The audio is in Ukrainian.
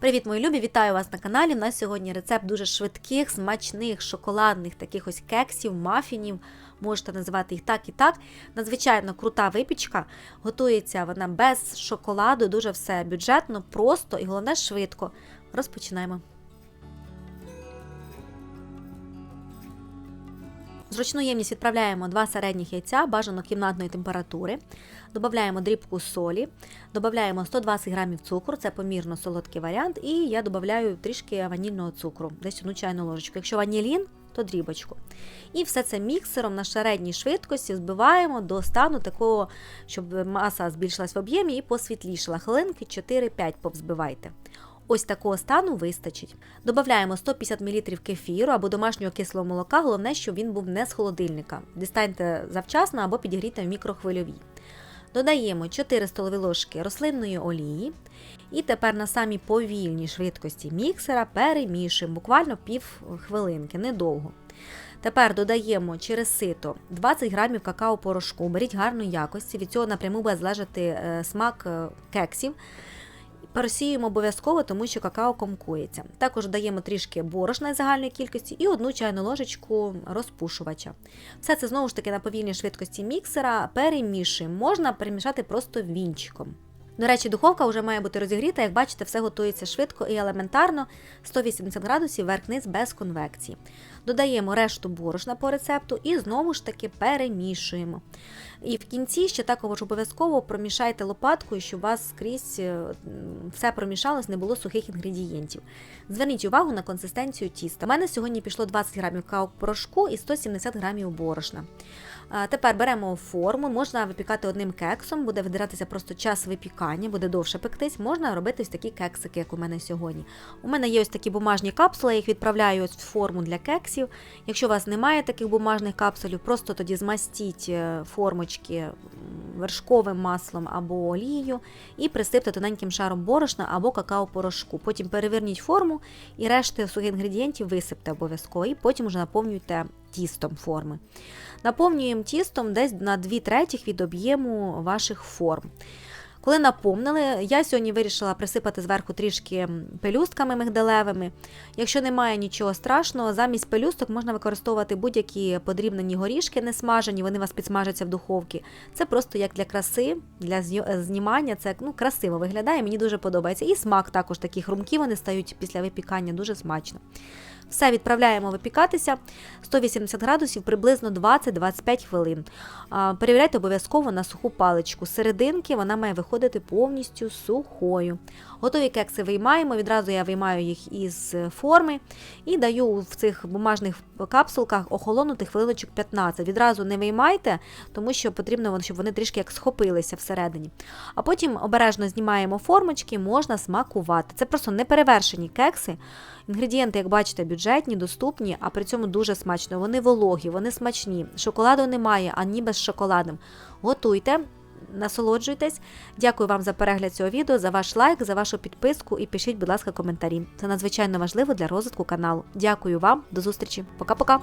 Привіт, мої любі! Вітаю вас на каналі. У нас сьогодні рецепт дуже швидких, смачних, шоколадних таких ось кексів, мафінів. Можете називати їх так і так. Надзвичайно крута випічка. Готується вона без шоколаду, дуже все бюджетно, просто і головне швидко. Розпочинаємо. Зручну ємність відправляємо два середніх яйця, бажано кімнатної температури. Додаємо дрібку солі, додаємо 120 грамів цукру, це помірно солодкий варіант, і я додаю трішки ванільного цукру, десь одну чайну ложечку. Якщо ванілін, то дрібочку. І все це міксером на середній швидкості збиваємо до стану такого, щоб маса збільшилась в об'ємі і посвітлішала. Хвилинки 4-5 повзбивайте. Ось такого стану вистачить. Додаємо 150 мл кефіру або домашнього кислого молока, головне, щоб він був не з холодильника. Дістаньте завчасно або підігрійте в мікрохвильовій. Додаємо 4 столові ложки рослинної олії. І тепер на самій повільній швидкості міксера перемішуємо буквально пів хвилинки, недовго. Тепер додаємо через сито 20 грамів какао-порошку, беріть гарної якості, від цього напряму буде залежати е, смак е, кексів. Просіюємо обов'язково, тому що какао комкується. Також даємо трішки борошна загальної кількості і одну чайну ложечку розпушувача. Все це знову ж таки на повільній швидкості міксера перемішуємо. Можна перемішати просто вінчиком. До речі, духовка вже має бути розігріта, як бачите, все готується швидко і елементарно 180 градусів верх-низ без конвекції. Додаємо решту борошна по рецепту і знову ж таки перемішуємо. І в кінці ще також обов'язково промішайте лопаткою, щоб у вас скрізь е, все промішалось, не було сухих інгредієнтів. Зверніть увагу на консистенцію тіста. У мене сьогодні пішло 20 грамів порошку і 170 грамів борошна. Тепер беремо форму, можна випікати одним кексом, буде видиратися просто час випікання, буде довше пектись. Можна робити ось такі кексики, як у мене сьогодні. У мене є ось такі бумажні капсули, я їх відправляю ось в форму для кексів. Якщо у вас немає таких бумажних капсулів, просто тоді змастіть е, формочки вершковим маслом або олією і присипте тоненьким шаром борошна або какао-порошку. Потім переверніть форму і решти сухих інгредієнтів висипте обов'язково, і потім вже наповнюйте тістом форми. Наповнюємо тістом десь на 2 третіх від об'єму ваших форм. Коли наповнили, я сьогодні вирішила присипати зверху трішки пелюстками мигдалевими. Якщо немає нічого страшного, замість пелюсток можна використовувати будь-які подрібнені горішки, не смажені, вони у вас підсмажаться в духовці. Це просто як для краси, для знімання. Це ну, красиво виглядає, мені дуже подобається. І смак також такі хрумкі вони стають після випікання, дуже смачно. Все відправляємо випікатися 180 градусів приблизно 20-25 хвилин. Перевіряйте обов'язково на суху паличку. Серединки вона має виходити повністю сухою. Готові кекси виймаємо. Відразу я виймаю їх із форми і даю в цих бумажних капсулках охолонути хвилиночок 15. Відразу не виймайте, тому що потрібно, щоб вони трішки як схопилися всередині. А потім обережно знімаємо формочки, можна смакувати. Це просто неперевершені кекси. Інгредієнти, як бачите, бюджетні, доступні, а при цьому дуже смачно. Вони вологі, вони смачні. Шоколаду немає, ані без шоколаду. Готуйте. Насолоджуйтесь. Дякую вам за перегляд цього відео, за ваш лайк, за вашу підписку і пишіть, будь ласка, коментарі. Це надзвичайно важливо для розвитку каналу. Дякую вам, до зустрічі. Пока-пока.